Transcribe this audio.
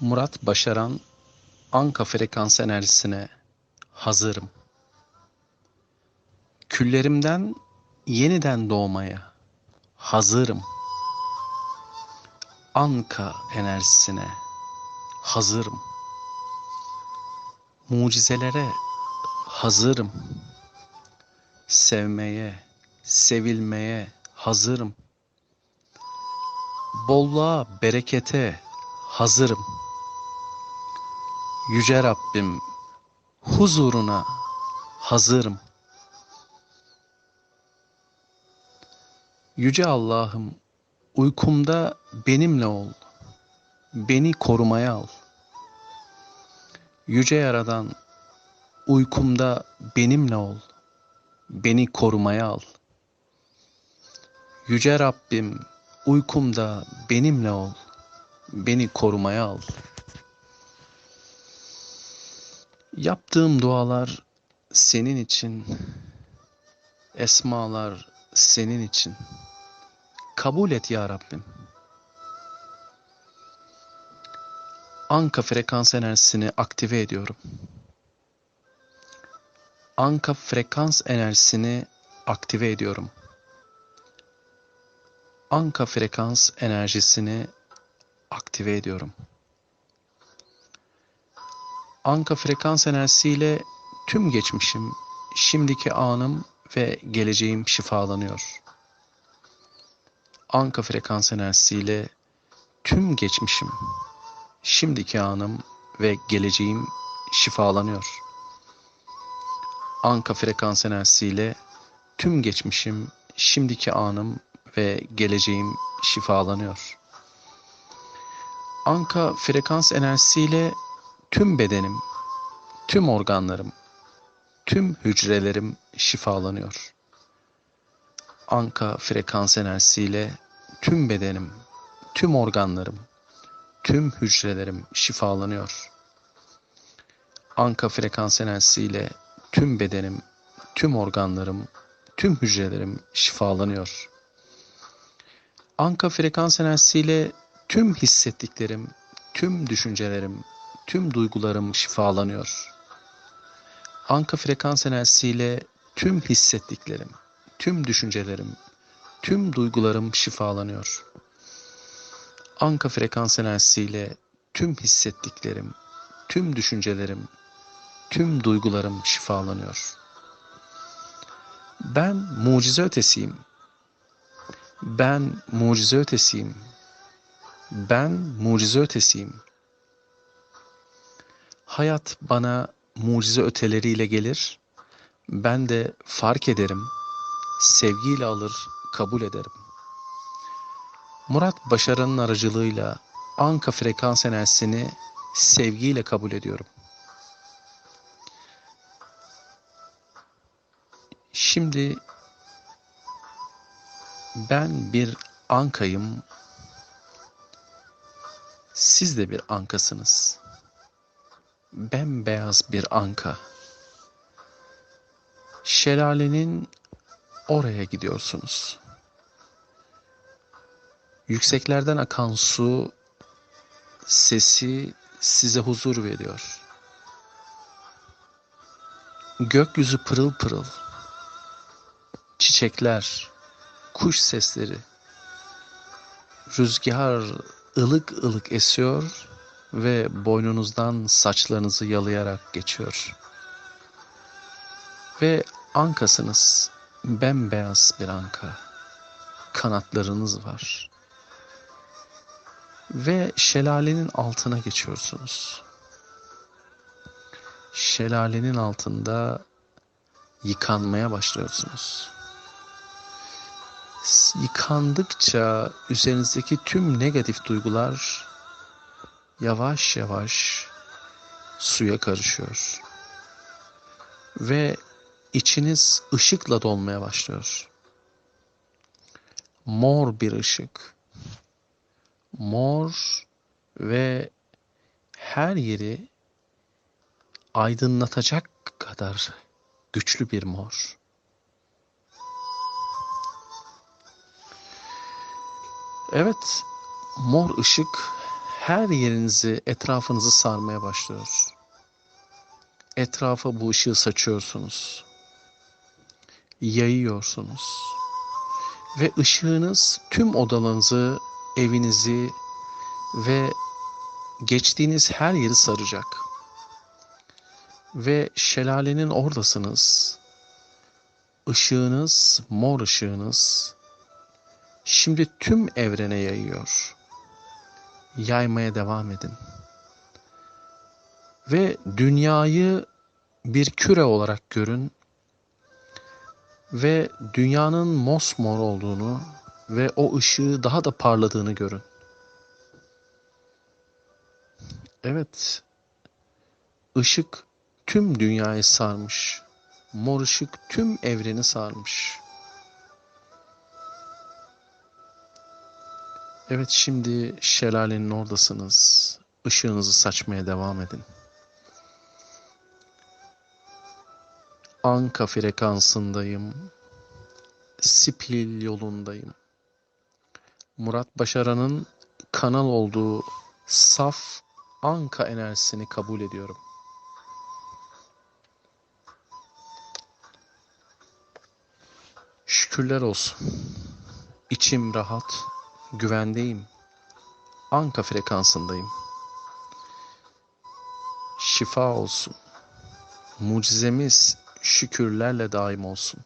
Murat Başaran Anka frekans enerjisine hazırım. Küllerimden yeniden doğmaya hazırım. Anka enerjisine hazırım. Mucizelere hazırım. Sevmeye, sevilmeye hazırım. Bolluğa, berekete hazırım. Yüce Rabbim huzuruna hazırım. Yüce Allah'ım uykumda benimle ol. Beni korumaya al. Yüce Yaradan uykumda benimle ol. Beni korumaya al. Yüce Rabbim uykumda benimle ol. Beni korumaya al. Yaptığım dualar senin için. Esmalar senin için. Kabul et ya Rabbim. Anka frekans enerjisini aktive ediyorum. Anka frekans enerjisini aktive ediyorum. Anka frekans enerjisini aktive ediyorum. Anka frekans enerjisiyle tüm geçmişim, şimdiki anım ve geleceğim şifalanıyor. Anka frekans enerjisiyle tüm geçmişim, şimdiki anım ve geleceğim şifalanıyor. Anka frekans enerjisiyle tüm geçmişim, şimdiki anım ve geleceğim şifalanıyor. Anka frekans enerjisiyle tüm bedenim, tüm organlarım, tüm hücrelerim şifalanıyor. Anka frekans enerjisiyle tüm bedenim, tüm organlarım, tüm hücrelerim şifalanıyor. Anka frekans enerjisiyle tüm bedenim, tüm organlarım, tüm hücrelerim şifalanıyor. Anka frekans enerjisiyle tüm hissettiklerim, tüm düşüncelerim, tüm duygularım şifalanıyor. Anka frekans enerjisiyle tüm hissettiklerim, tüm düşüncelerim, tüm duygularım şifalanıyor. Anka frekans enerjisiyle tüm hissettiklerim, tüm düşüncelerim, tüm duygularım şifalanıyor. Ben mucize ötesiyim. Ben mucize ötesiyim. Ben mucize ötesiyim. Hayat bana mucize öteleriyle gelir. Ben de fark ederim. Sevgiyle alır, kabul ederim. Murat Başaran'ın aracılığıyla Anka frekans enerjisini sevgiyle kabul ediyorum. Şimdi ben bir ankayım. Siz de bir ankasınız. Bembeyaz bir anka. Şelalenin oraya gidiyorsunuz. Yükseklerden akan su sesi size huzur veriyor. Gökyüzü pırıl pırıl. Çiçekler, kuş sesleri, rüzgar ılık ılık esiyor ve boynunuzdan saçlarınızı yalayarak geçiyor. Ve ankasınız, bembeyaz bir anka, kanatlarınız var. Ve şelalenin altına geçiyorsunuz. Şelalenin altında yıkanmaya başlıyorsunuz yıkandıkça üzerinizdeki tüm negatif duygular yavaş yavaş suya karışıyor. Ve içiniz ışıkla dolmaya başlıyor. Mor bir ışık. Mor ve her yeri aydınlatacak kadar güçlü bir mor. Evet, mor ışık her yerinizi, etrafınızı sarmaya başlıyor. Etrafa bu ışığı saçıyorsunuz. Yayıyorsunuz. Ve ışığınız tüm odalarınızı, evinizi ve geçtiğiniz her yeri saracak. Ve şelalenin oradasınız. Işığınız, mor ışığınız şimdi tüm evrene yayıyor. Yaymaya devam edin. Ve dünyayı bir küre olarak görün ve dünyanın mosmor olduğunu ve o ışığı daha da parladığını görün. Evet, ışık tüm dünyayı sarmış. Mor ışık tüm evreni sarmış. Evet, şimdi şelalenin oradasınız. Işığınızı saçmaya devam edin. Anka frekansındayım. Spil yolundayım. Murat Başaran'ın kanal olduğu saf Anka enerjisini kabul ediyorum. Şükürler olsun. İçim rahat, güvendeyim. Anka frekansındayım. Şifa olsun. Mucizemiz şükürlerle daim olsun.